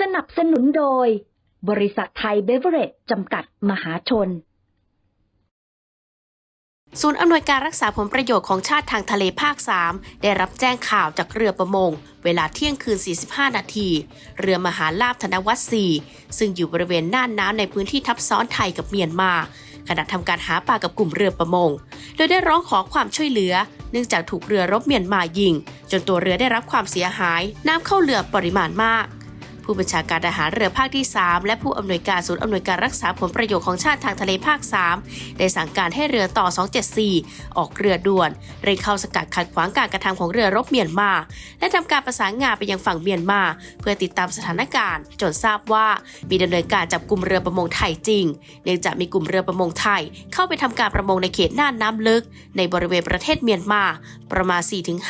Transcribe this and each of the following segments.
สนับสนุนโดย บริษัทไทยเบเวอเรจจำกัดมหาชน ศูนย์อำนวยการรักษาผลประโยชน์ของชาติทางทะเลภาค 3 ได้รับแจ้งข่าวจากเรือประมง เวลาเที่ยงคืน 45 นาที เรือมหาลาภธนวัฒน์4ซึ่งอยู่บริเวณน่านน้ำในพื้นที่ทับซ้อนไทยกับเมียนมาขณะทำการหาปลากับกลุ่มเรือประมง โดยได้ร้องขอความช่วยเหลือ เนื่องจากถูกเรือรบเมียนมายิง จนตัวเรือได้รับความเสียหาย น้ำเข้าเรือปริมาณมาก ผู้บัญชาการทหารเรือภาคที่ 3 และผู้อำนวยการศูนย์อำนวยการรักษาผลประโยชน์ของชาติทางทะเลภาค 3 ได้สั่งการให้เรือต่อ 274 ออกเรือด่วนเร่งเข้าสกัดขัดขวางการกระทำของเรือรบเมียนมา และทำการประสานงานไปยังฝั่งเมียนมา เพื่อติดตามสถานการณ์ จนทราบว่ามีดำเนินการจับกลุ่มเรือประมงไทยจริง เนื่องจากมีกลุ่มเรือประมงไทย เข้าไปทำการประมงในเขตน่านน้ำลึก ในบริเวณประเทศเมียนมา ประมาณ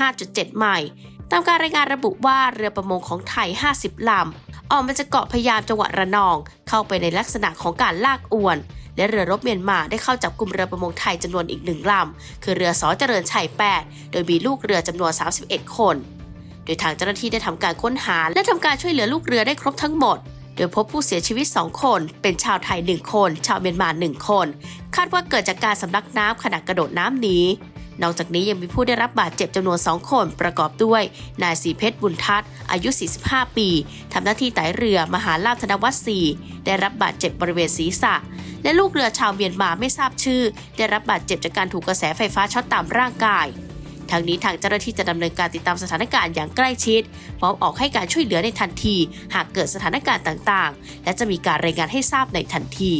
4-5.7 ไมล์ ตามการรายงานระบุว่าเรือประมงของไทย 50 ลำ ออกมาจากเกาะพยามจังหวัดระนอง เข้าไปในลักษณะของการลากอวน และเรือรบเมียนมาได้เข้าจับกลุ่มเรือประมงไทยจำนวนอีกหนึ่งลำ คือเรือสอเจริญชัย 8 โดยมีลูกเรือจำนวน 31 คน โดยทางเจ้าหน้าที่ได้ทำการค้นหา และทำการช่วยเหลือลูกเรือได้ครบทั้งหมดโดยพบผู้เสียชีวิต 2 คน เป็นชาวไทย 1 คน ชาวเมียนมา 1 คน คาดว่าเกิดจากการสำลักน้ำขณะกระโดดน้ำหนี นอกจากนี้ยังมีผู้ได้รับบาดเจ็บจำนวน 2 คนประกอบด้วย นายสีเพชรบุญทัศน์อายุ 45 ปีทำหน้าที่ไต่เรือมหาลาภธนวัฒน์4ได้รับบาดเจ็บบริเวณศีรษะ และลูกเรือชาวเมียนมาไม่ทราบชื่อ ได้รับบาดเจ็บจากการถูกกระแสไฟฟ้าช็อตตามร่างกายทางนี้ทางเจ้าหน้าที่จะดำเนินการติดตามสถานการณ์อย่างใกล้ชิดพร้อมออกให้การช่วยเหลือในทันที หากเกิดสถานการณ์ต่างๆ และจะมีการรายงานให้ทราบในทันที